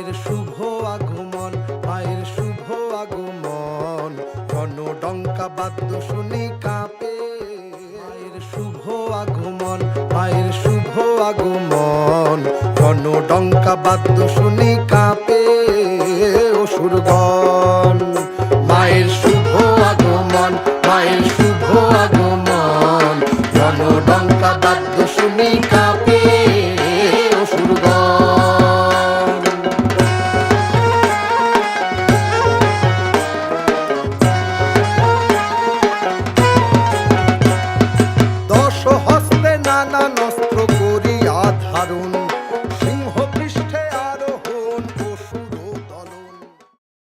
মায়ের শুভ আগমন, মায়ের শুভ আগমন। রণডঙ্কা বাদ্য শুনি কাঁপে। মায়ের শুভ আগমন, মায়ের শুভ আগমন। রণডঙ্কা বাদ্য শুনি কাঁপে অসুরগণ মায়ের শুভ আগমন, মায়ের শুভ আগমন। রণডঙ্কা বাদ্য শুনি কাঁপে। nada nos